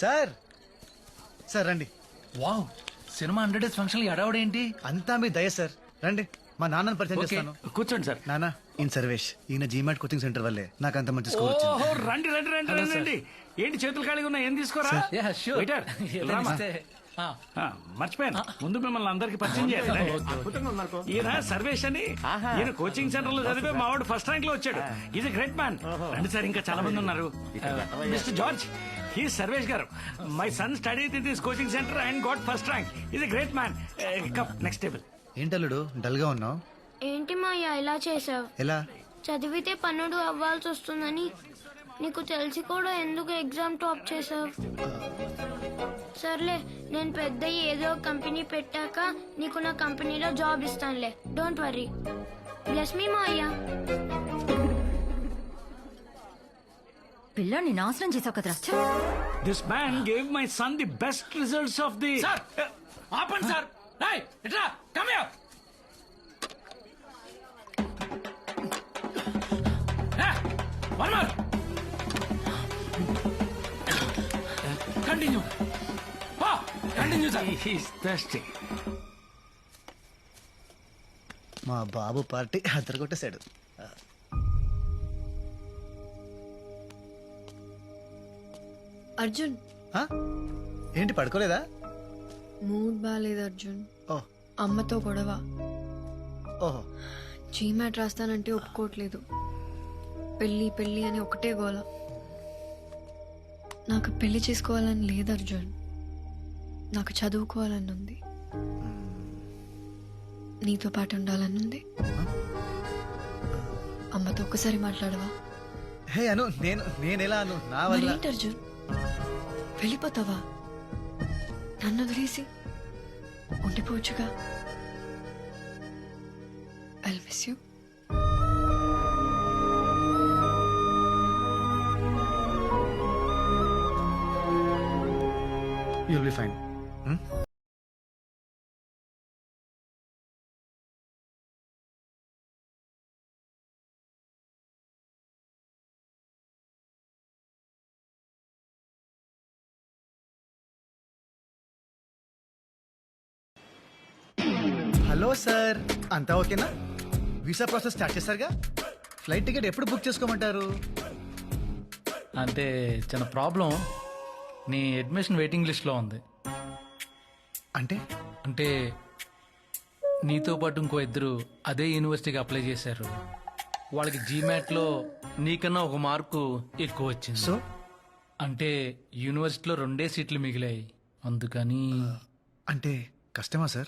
Sir. Sir రండి. Wow cinema hundred days function ఎడవడేంటి అంతా మీ దయ సార్. రండి మా నాన్నని పరిచయం చేస్తాను. కూర్చోండి సార్. నాన్న ఈయన సర్వేష్. ఈయన జీమాట్ కోచింగ్ సెంటర్ వల్లే. నాకు అంత మంచి స్కోర్ ఓహో రండి రండి రండి రండి రండి. ఏంటి చేతులు ఖాళీగా ఉన్నాయి? ఏం తీసుకోరా? మర్చిపోయాను. ముందు మిమ్మల్ని అందరికి పరిచయం చేయాలి. ఈయన సర్వేష్ అని. ఈయన కోచింగ్ సెంటర్లో చదివే మా వాడు ఫస్ట్ ర్యాంక్లో వచ్చాడు. ఈజ్ గ్రేట్ మ్యాన్ రండి సార్ ఇంకా చాలా మంది ఉన్నారు. మిస్టర్ జార్జ్ హీ సర్వేష్ గారు. My son study in this coaching centre and got first rank. Is great man cup next table ఏంటల్లుడు డల్గా ఉన్నావు? ఏంటి మాయా ఇలా చేసావు ఎలా? చదివితే పన్నుడు అవ్వాల్సి వస్తుందని నీకు తెలిసి కూడా ఎందుకు ఎగ్జామ్ టాప్ చేసావు సర్లే నేను పెద్ద ఏదో ఒక కంపెనీ పెట్టాక నీకు నా కంపెనీలో job ఇస్తానులే. Don't worry bless me Maya. పిల్లాన్ని నాశనం చేసావు కదరా. ఛ! This man gave my son the best results of the sir ఆపండి సార్ రేయ్, ఇట్రా come here one more continue continue sir he's thirsty మా బాబు పార్టీ అద్దరు కొట్టేశాడు అర్జున్. ఆ? ఏంటి పడుకోలేదా? మూడ్ బాగాలేదు అర్జున్. ఓ. అమ్మతో గొడవ. ఓహో. జీమాట్ రాస్తానంటే ఒప్పుకోవట్లేదు. పెళ్ళి పెళ్ళి అని ఒకటే గోల. నాకు పెళ్ళి చేసుకోవాలని లేదు అర్జున్. నాకు చదువుకోవాలని ఉంది. నీతో పాటు ఉండాలని ఉంది. అమ్మతో ఒక్కసారి మాట్లాడవా? హే అను నేను నేను ఎలా అను? నా వల్ల. మరేంటి అర్జున్? వెళ్ళిపోతావా నన్ను వదిలేసి ఉండిపోవచ్చుగా I miss you You'll be fine. Hmm? Sir. అంతా ఓకేనా? వీసా ప్రాసెస్ స్టార్ట్ చేశారుగా? ఫ్లైట్ టికెట్ ఎప్పుడు బుక్ చేసుకోమంటారు? అంటే చిన్న ప్రాబ్లం. నీ అడ్మిషన్ వెయిటింగ్ లిస్ట్లో ఉంది. అంటే? అంటే నీతో పాటు ఇంకో ఇద్దరు అదే యూనివర్సిటీకి అప్లై చేశారు. వాళ్ళకి జీమాట్లో నీకన్నా ఒక మార్కు ఎక్కువ వచ్చింది. సో? అంటే యూనివర్సిటీలో రెండే సీట్లు మిగిలాయి. అందుకని అంటే కష్టమా సార్?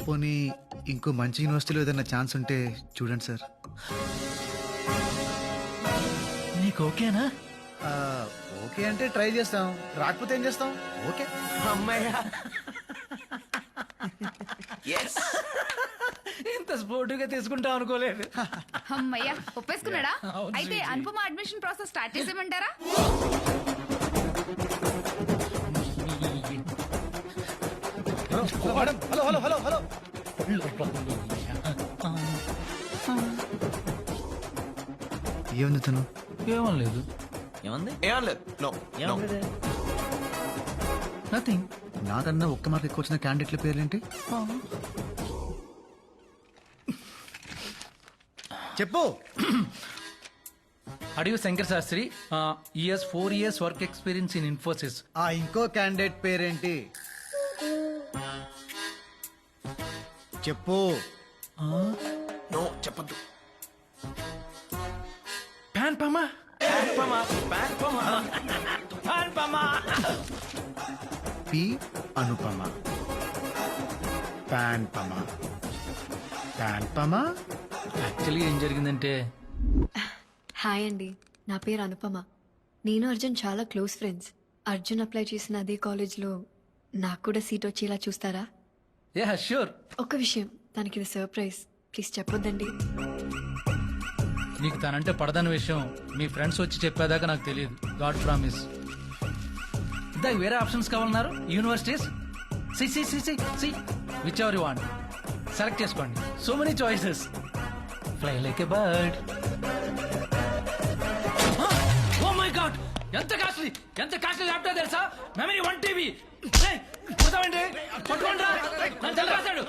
పోనీ ఇంకో మంచి యూనివర్సిటీలో ఏదైనా ఛాన్స్ ఉంటే చూడండి సార్. నీకు ఓకేనా? ఆ, ఓకే అంటే ట్రై చేస్తాం. రాకపోతే ఏం చేస్తాం? ఓకే. ఇంత స్పోర్టివ్గా తీసుకుంటాం అనుకోలేదు. అమ్మయ్యా ఒప్పేసుకున్నాడా? అవును, అయితే sweety. Anupama admission process start చేసేయమంటారా? Madam hello hello hello hello. ఏముంది తను? ఏమం లేదు ఏమంది? ఏం లేదు నో నో నథింగ్ నాకన్నా ఒక్క మార్క్ ఎక్కువ వచ్చిన క్యాండిడేట్ల పేర్లేంటి? చెప్పు. Adivi Shankar Shastri years four years work experience in Infosys ఆ ఇంకో క్యాండిడేట్ పేరేంటి? చెప్పు. నో చెప్పద్దు. ప్యాన్ పమా పి అనుపమ ప్యాన్ పమ ప్యాన్ పమ యాక్చువల్లీ ఏం జరిగిందంటే? హాయ్ అండి. నా పేరు అనుపమ. నేను అర్జున్ చాలా క్లోజ్ ఫ్రెండ్స్ అర్జున్ అప్లై చేసిన అదే కాలేజ్లో నాకు కూడా సీట్ వచ్చేలా చూస్తారా? యా షూర్ ఒక విషయం. తనకి ఇది సర్ప్రైజ్ ప్లీజ్ చెప్పొద్దండి. నీకు తనంటే పడదని విషయం మీ ఫ్రెండ్స్ వచ్చి చెప్పేదాకా నాకు తెలియదు. గాడ్ ప్రామిస్ ఇందాక వేరే ఆప్షన్స్ కావాలన్నారు. Universities C C C C C whichever you want select చేసుకోండి. So many choices fly like a bird oh my god Oh ఎంత కాస్ట్లీ ఎంత కాస్ట్లీ ల్యాప్టాప్ తెలుసా? మెమరీ వన్ టీవీ పోతామండి పట్టుకోండి రా. నన్ను చంపేస్తాడు.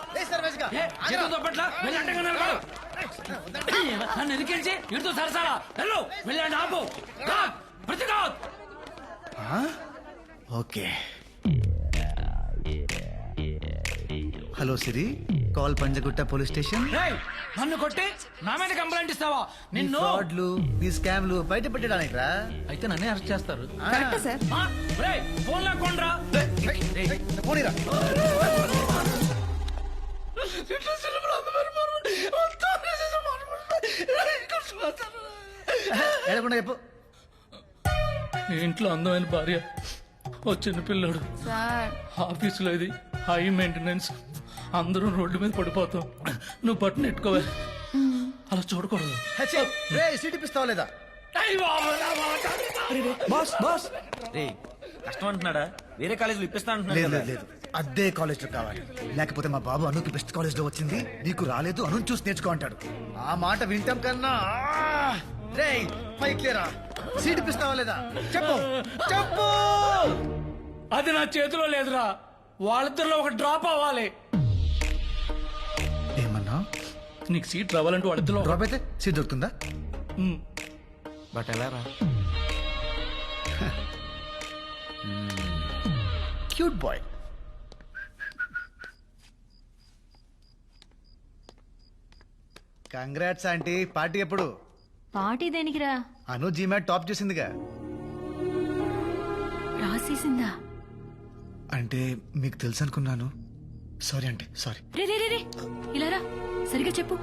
ఏ, చేతులతో పట్ల వెళ్ళి అడ్డంగా నిలబడు. నన్ను ఎదిరించి ఇడుతూ సరసాలా. వెళ్ళు. వెళ్ళండి ఆపు. ప్రతిఘాత్ okay. Hello Siri. Call Panjagutta police station? రేయ్, నన్ను కొట్టి నా మీద కంప్లైంట్ ఇస్తావా? నీ నిన్ను ఫ్రాడ్లు నీ స్కామ్లు బయట పెట్టడానికి రా. అయితే నన్నే అరెస్ట్ చేస్తారు. Correct sir. ఆ, రేయ్, ఫోన్ లాక్కోండ్రా. పోనీరా. ఎడకుండా చెప్పు. నీ ఇంట్లో అందమైన భార్య ఓ చిన్న పిల్లడు సార్. ఆఫీసులో ఇది హై మెయింటెనెన్స్ అందరూ రోడ్డు మీద పడిపోతాం. నువ్వు బట్టను ఎట్టుకోవే. అలా చూడకూడదు. లేదా? Boss boss. రే కష్టం అంటున్నాడా వేరే కాలేజీలో ఇప్పిస్తా లేదు లేదు అదే కాలేజ్లో కావాలి. లేకపోతే మా బాబు అనుకి బెస్ట్ కాలేజ్లో వచ్చింది. నీకు రాలేదు అను చూసి నేర్చుకో అంటాడు. ఆ మాట వింటాం కన్నా రే పైకి లేరా? సీట్ ఇప్పిస్తావా లేదా? చెప్పు చెప్పు! అది నా చేతిలో లేదురా. వాళ్ళిద్దరిలో ఒక డ్రాప్ అవ్వాలి. నీకు సీట్ రావాలంటే వాళ్ళిద్దరిలో డ్రాప్ అయితే సీట్ దొరుకుతుందా? ఉమ్. బట్ ఎలా రా? Cute boy. Congrats aunty party ఎప్పుడు? పార్టీ దేనికిరా? అను జీమాట్ టాప్ చేసిందిగా. రాసేసిందా? అంటే మీకు తెలుసు అనుకున్నాను సారీ ఆంటీ సారీ. రే రే రే రే ఇలా రా. సరిగా చెప్పు.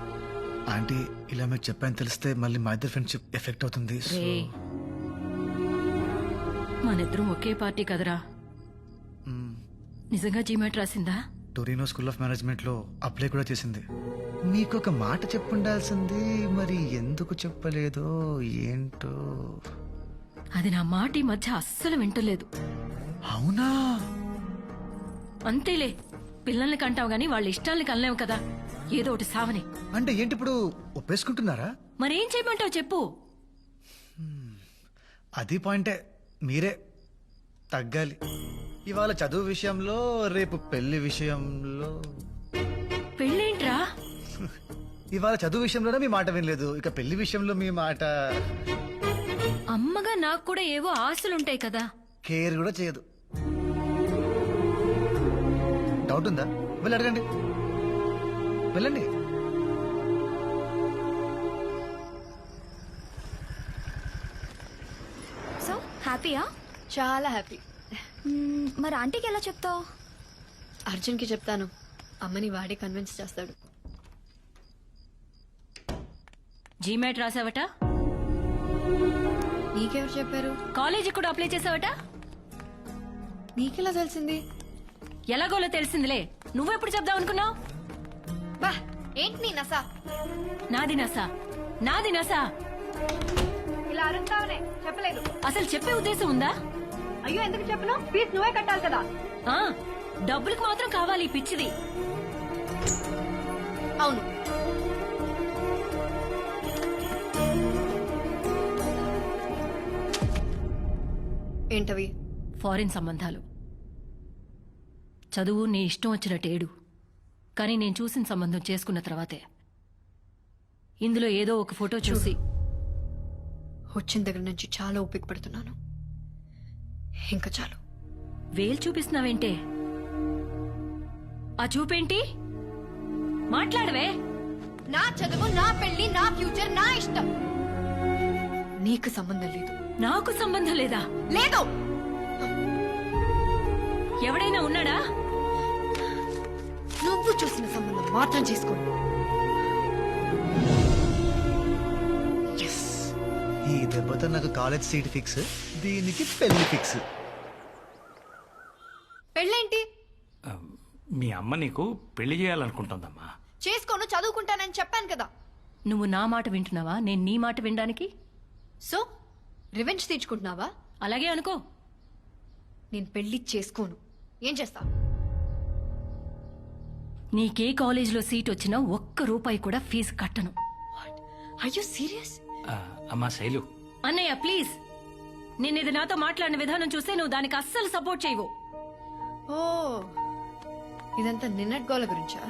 ఆంటీ ఇలా మీకు చెప్పాను తెలిస్తే మళ్ళీ మా ఇద్దరు ఫ్రెండ్షిప్ ఎఫెక్ట్ అవుతుంది సో- రే. మనిద్దరం ఒకే పార్టీ కదరా. నిజంగా జీమాట్ రాసిందా? టొరినో స్కూల్ ఆఫ్ మేనేజ్మెంట్లో అప్లై కూడా చేసింది. మీకు ఒక మాట చెప్పుండాల్సింది మరి ఎందుకు చెప్పలేదో ఏంటో? అది నా మాట ఈ మధ్య అస్సలు వింటలేదు. అవునా? అంతేలే. పిల్లల్ని కంటావు గాని వాళ్ళ ఇష్టాల్ని కనలేవు కదా. ఏదో ఒకటి సావని. అంటే ఏంటి ఇప్పుడు ఒప్పేసుకుంటున్నారా? మరేం చేయమంటావు చెప్పు. అది పాయింటే మీరే తగ్గాలి. ఇవాళ చదువు విషయంలో రేపు పెళ్ళి విషయంలో. పెళ్ళేంట్రా? ఇవాళ చదువు విషయంలోనే మీ మాట వినలేదు. ఇక పెళ్ళి విషయంలో మీ మాట. అమ్మగా నాకు కూడా ఏవో ఆశలుంటాయి కదా. కేర్ కూడా చేయదు. డౌట్ ఉందా వెళ్ళి అడగండి. వెళ్ళండి. సో హ్యాపీయా చాలా హ్యాపీ మరి ఆంటీకి ఎలా చెప్తావు? అర్జున్కి చెప్తాను. అమ్మని వాడే కన్విన్స్ చేస్తాడు. జీమాట్ రాసావట? నీకెవరు చెప్పారు? కాలేజీ కూడా అప్లై చేసావట? నీకెలా తెలిసింది? ఎలాగోలో తెలిసిందిలే. నువ్వెప్పుడు చెప్దాం అనుకున్నావు? బా ఏంటి నీ నసా? నాది నసా. నాది నసా. ఇలా అరుస్తావనే చెప్పలేదు. అసలు చెప్పే ఉద్దేశం ఉందా? అయ్యో ఎందుకు చెప్పను? ఫీజు నువ్వే కట్టాలి కదా. ఆ డబ్బులకు మాత్రం కావాలి ఈ పిచ్చిది. అవును. ఏంటవి? ఫారిన్ సంబంధాలు. చదువు నీ ఇష్టం వచ్చినట్టు ఏడు. కానీ నేను చూసిన సంబంధం చేసుకున్న తర్వాతే. ఇందులో ఏదో ఒక ఫోటో చూసి. వచ్చిన దగ్గర నుంచి చాలా ఓపిక పడుతున్నాను ఇంకా చాలు. వేలు చూపిస్తున్నావేంటే? ఆ చూపేంటి? మాట్లాడవే. నా చదువు నా పెళ్ళి నా ఫ్యూచర్ నా ఇష్టం. నీకు సంబంధం లేదు. నాకు సంబంధం లేదా? లేదు. ఎవడైనా ఉన్నాడా? నువ్వు చూసిన సంబంధం మాత్రం చేసుకోండి Yes. ఈ దెబ్బతో నాకు కాలేజ్ సీట్ ఫిక్స్ దీనికి పెళ్ళి ఫిక్స్. పెళ్ళేంటి? మీ అమ్మ నీకు పెళ్ళి చేయాలనుకుంటుందమ్మా. చేసుకోను చదువుకుంటానని చెప్పాను కదా. నువ్వు నా మాట వింటున్నావా? నేను నీ మాట వినడానికి? సో రివెంజ్ తీర్చుకుంటున్నావా? అలాగే అనుకో. నేను పెళ్ళి చేసుకోను. ఏం చేస్తా నీకే కాలేజీలో సీట్ వచ్చినా ఒక్క రూపాయి కూడా ఫీజు కట్టను. అయ్యో సీరియస్ అమ్మా శైలు. అన్నయ్య ప్లీజ్. నేను ఇది నాతో మాట్లాడిన విధానం చూస్తే నువ్వు దానికి అస్సలు సపోర్ట్ చేయవు. ఓ ఇదంతా నిన్నటి గోల గురించా?